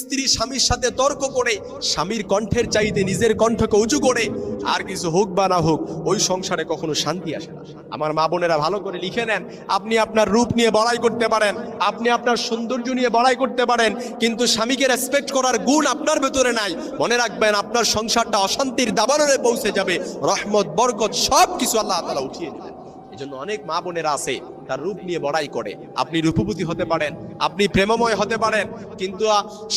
স্ত্রী স্বামীর সাথে তর্ক করে স্বামীর কণ্ঠের চাইতে নিজের কণ্ঠকে উঁচু করে, আর কিছু হোক বা না হোক, ওই সংসারে কখনো শান্তি আসে না। আমার মা বোনেরা ভালো করে লিখে নেন, আপনি আপনার রূপ নিয়ে বড়াই করতে পারেন, আপনি আপনার সৌন্দর্য নিয়ে বড়াই করতে পারেন, কিন্তু স্বামীকে রেসপেক্ট করার গুণ আপনার ভেতরে নাই। মনে রাখবেন, আপনার সংসারটা অশান্তির দাবানলে পৌঁছে যাবে, রহমত, বরকত সব কিছু আল্লাহ তালা উঠিয়ে দেবেন। এই জন্য অনেক মা বোনেরা আছে, তার রূপ নিয়ে বড়াই করে। আপনি রূপবতী হতে পারেন, আপনি প্রেমময় হতে পারেন, কিন্তু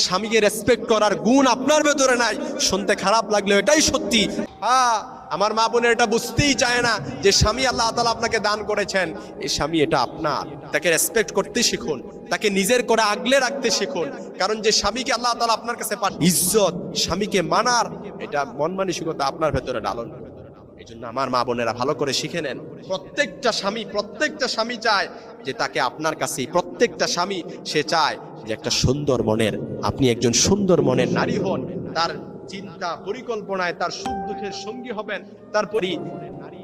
স্বামীকে রেসপেক্ট করার গুণ আপনার ভেতরে নাই। শুনতে খারাপ লাগলেও এটাই সত্যি। হ্যাঁ আমার মা বোনের এটা বুঝতেই চায় না যে স্বামী আল্লাহ তালা আপনাকে দান করেছেন। এই স্বামী এটা আপনার। তাকে রেসপেক্ট করতে শিখুন, তাকে নিজের করে আগলে রাখতে শিখুন। কারণ যে স্বামীকে আল্লাহ তালা আপনার কাছে পান ইজ্জত স্বামীকে মানার, এটা মন মানসিকতা আপনার ভেতরে ডালন জন্য আমার মা বোনেরা ভালো করে শিখে নেন। প্রত্যেকটা স্বামী প্রত্যেকটা স্বামী চায় যে তাকে আপনার কাছে প্রত্যেকটা স্বামী সে চায় যে একটা সুন্দর মনের, আপনি একজন সুন্দর মনের নারী হন, তার চিন্তা পরিকল্পনায় তার সুখ দুঃখের সঙ্গী হবেন, তারপরই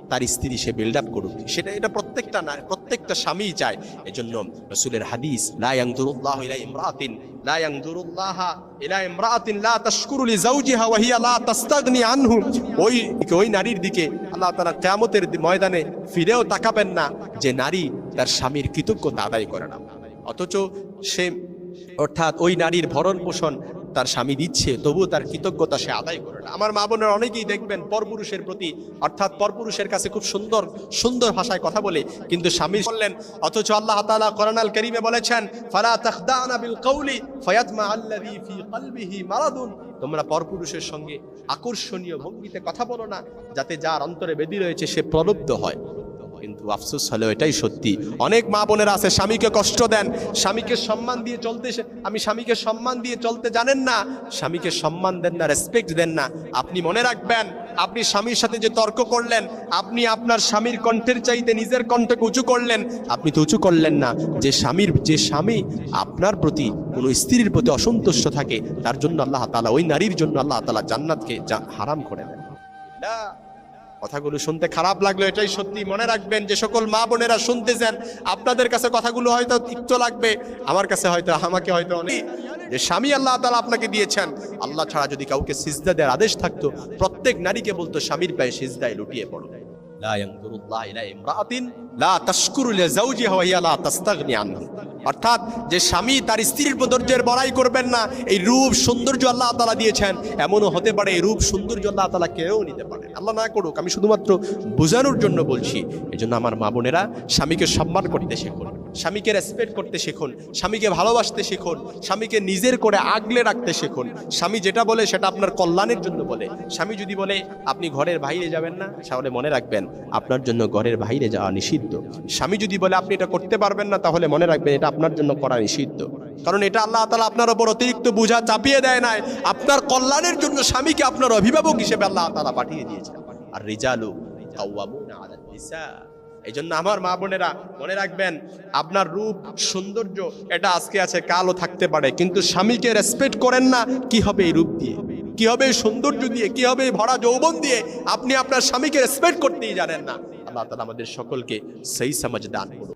তার স্ত্রী সে বিল্ড আপ করুক। সেটা এটা প্রত্যেকটা না, প্রত্যেকটা স্বামী চায়। এজন্য রসুলের হাদিস, লা ইয়ানজুরুল্লাহু ইলা ইমরাতিন, লা ইয়ানজুরুল্লাহ ইলা ইমরাতিন লা তাশকুরু লিজাওজিহা ওয়া হিয়া লা তাস্তাগনি আনহু। ওই ওই নারীর দিকে আল্লাহ তাআলা কিয়ামতের ময়দানে ফিরেও তাকাবেন না যে নারী তার স্বামীর কৃতজ্ঞতা আদায় করে না। অথচ সে অর্থাৎ ওই নারীর ভরণ পোষণ তার স্বামী দিচ্ছে, তবুও তার কৃতজ্ঞতা সে আদায় করে না। আমার মা বোনের অনেকেই দেখবেন পরপুরুষের প্রতি, অর্থাৎ পরপুরুষের কাছে খুব সুন্দর সুন্দর ভাষায় কথা বলে, কিন্তু স্বামী বললেন, অথচ আল্লাহ তাআলা কোরআন আল কারীমে বলেছেন, ফালা তাখদানা বিল কওলি ফায়াতমা আল্লাযী ফি কলবিহি মারাদুন। তোমরা পরপুরুষের সঙ্গে আকর্ষণীয় ভঙ্গিতে কথা বলো না, যাতে যার অন্তরে বেদি রয়েছে সে প্রলুব্ধ হয়। কিন্তু আফসোস হলেও এটাই সত্যি। অনেক মা বোনেরা আছে, স্বামীকে কষ্ট দেন, স্বামীকে সম্মান দিয়ে চলতে আমি স্বামীকে সম্মান দিয়ে চলতে জানেন না, স্বামীকে সম্মান দেন না রেসপেক্ট দেন না। আপনি মনে রাখবেন, আপনি স্বামীর সাথে যে তর্ক করলেন, আপনি আপনার স্বামীর কণ্ঠের চাইতে নিজের কণ্ঠকে উঁচু করলেন, আপনি তো উঁচু করলেন না। যে স্বামীর, যে স্বামী আপনার প্রতি কোনো স্ত্রীর প্রতি অসন্তুষ্ট থাকে, তার জন্য আল্লাহ তালা ওই নারীর জন্য আল্লাহ তালা জান্নাতকে হারাম করে দেন। কথাগুলো শুনতে খারাপ লাগল, এটাই সত্যি। মনে রাখবেন যে সকল মা বোনেরা শুনতেছেন, আপনাদের কাছে কথাগুলো হয়তো তিক্ত লাগবে, আমার কাছে হয়তো, আমাকে হয়তো অনেক। যে স্বামী আল্লাহ তালা আপনাকে দিয়েছেন, আল্লাহ ছাড়া যদি কাউকে সিজদা দেওয়ার আদেশ থাকতো, প্রত্যেক নারীকে বলতো, স্বামীর পায়ে সিজদায় লুটিয়ে পড়ো। অর্থাৎ যে স্বামী তার স্ত্রীর প্রদর্যের বড়াই করবেন না, এই রূপ সৌন্দর্য আল্লাহ তালা দিয়েছেন। এমনও হতে পারে এই রূপ সৌন্দর্য আল্লাহ তালা কেউ নিতে পারে আল্লাহ না করুক, আমি শুধুমাত্র বোঝানোর জন্য বলছি এই জন্য আমার মা বোনেরা স্বামীকে সম্মান করতে শিখুন। স্বামীকে রেসপেক্ট করতে শিখুন, স্বামীকে ভালোবাসতে শিখুন, স্বামীকে নিজের করে আগলে রাখতে শিখুন। স্বামী যেটা বলে সেটা আপনার কল্যাণের জন্য বলে। স্বামী যদি বলে, আপনি ঘরের বাইরে যাবেন না, তাহলে মনে রাখবেন, আপনার জন্য ঘরের বাইরে যাওয়া নিষিদ্ধ। স্বামী যদি বলে, আপনি এটা করতে পারবেন না, তাহলে মনে রাখবেন এটা আপনার জন্য করা নিষিদ্ধ। কারণ এটা আল্লাহ তালা আপনার ওপর অতিরিক্ত বোঝা চাপিয়ে দেয় নাই। আপনার কল্যাণের জন্য স্বামীকে আপনার অভিভাবক হিসেবে আল্লাহ তালা পাঠিয়ে দিয়েছেন। আর রিজালু কাওয়ামুনা আলান নিসা। এই জন্য আমার মা বোনেরা মনে রাখবেন, আপনার রূপ, সৌন্দর্য, এটা আজকে আছে, কালও থাকতে পারে। কিন্তু স্বামীকে রেসপেক্ট করেন না, কি হবে এই রূপ দিয়ে? কি হবে এই সৌন্দর্য দিয়ে? কি হবে ভরা যৌবন দিয়ে? আপনি আপনার স্বামীকে রেসপেক্ট করতেই জানেন না। আল্লাহ তালা আমাদের সকলকে সেই সমাজ দান করুন